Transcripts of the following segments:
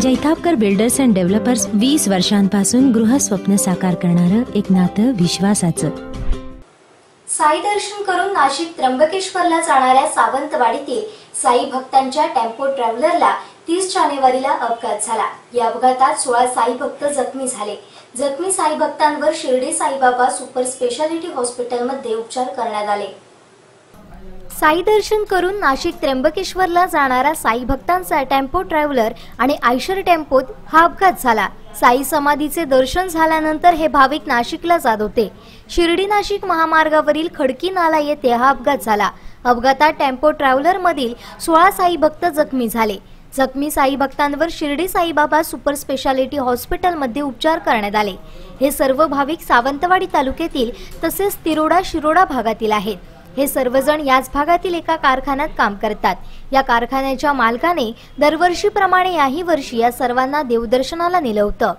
Jaitapkar builders and developers वीस वर्षांपासून गृहस्वप्न साकार करणारं एक नातं विश्वासाचं. साई दर्शन करून नाशिक त्र्यंबकेश्वरला जाणाऱ्या सावंतवाडीतील साई भक्तांच्या टेम्पो ट्रॅव्हलरला तीस जानेवारीला अपघात झाला. या अपघातात सोळा साई भक्त जखमी झाले. जखमी साई भक्तांवर शिर्डी साईबाबा सुपर स्पेशालिटी हॉस्पिटलमध्ये उपचार करण्यात आले. साई दर्शन करून नाशिक त्र्यंबकेश्वरला जाणारा साई भक्तांचा टेम्पो ट्रॅव्हलर आणि आयशर टेम्पोत हा अपघात झाला. साई समाधीचे दर्शन झाल्यानंतर हे भाविक नाशिकला जात होते. शिर्डी नाशिक महामार्गावरील खडकी नाला येथे हा अपघात झाला. अपघातात टेम्पो ट्रॅव्हलर मधील सोळा साई भक्त जखमी झाले. जखमी साई भक्तांवर शिर्डी साईबाबा सुपर स्पेशालिटी हॉस्पिटलमध्ये उपचार करण्यात आले. हे सर्व भाविक सावंतवाडी तालुक्यातील तसेच तिरोडा शिरोडा भागातील आहेत. हे सर्वजण याच भागातील एका कारखान्यात काम करतात. या कारखान्याच्या मालकाने दरवर्षीप्रमाणे याही वर्षी या सर्वांना देवदर्शनाला नेलं होतं.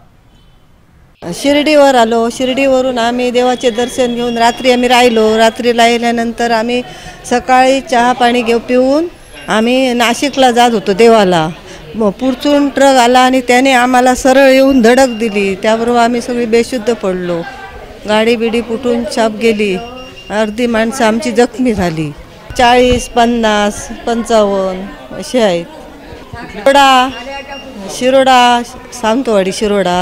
शिर्डीवर आलो. शिर्डीवरून आम्ही देवाचे दर्शन घेऊन रात्री आम्ही राहिलो. रात्री राहिल्यानंतर आम्ही सकाळी चहा पाणी घेऊ पिऊन आम्ही नाशिकला जात होतो देवाला. मग पुढचून ट्रक आला आणि त्याने आम्हाला सरळ येऊन धडक दिली. त्याबरोबर आम्ही सगळी बेशुद्ध पडलो. गाडी बिडी फुटून छाप गेली. अर्धी माणसं आमची जखमी झाली. चाळीस पन्नास पंचावन्न असे आहेत. शिरोडा शिरोडा सावंतवाडी शिरोडा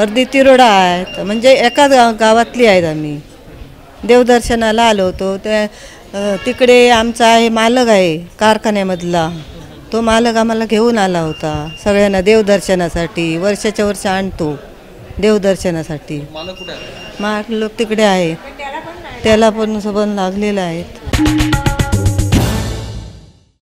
अर्धी तिरोडा आहेत. म्हणजे एकाच गाव गावातली आहेत आम्ही. देवदर्शनाला आलो होतो. त्या तिकडे आमचा आहे मालक आहे कारखान्यामधला. तो मालक आम्हाला घेऊन आला होता. सगळ्यांना देवदर्शनासाठी वर्षाच्या वर्ष आणतो देवदर्शनासाठी. मालक तिकडे आहे. त्याला पण सबंध लागलेला आहेत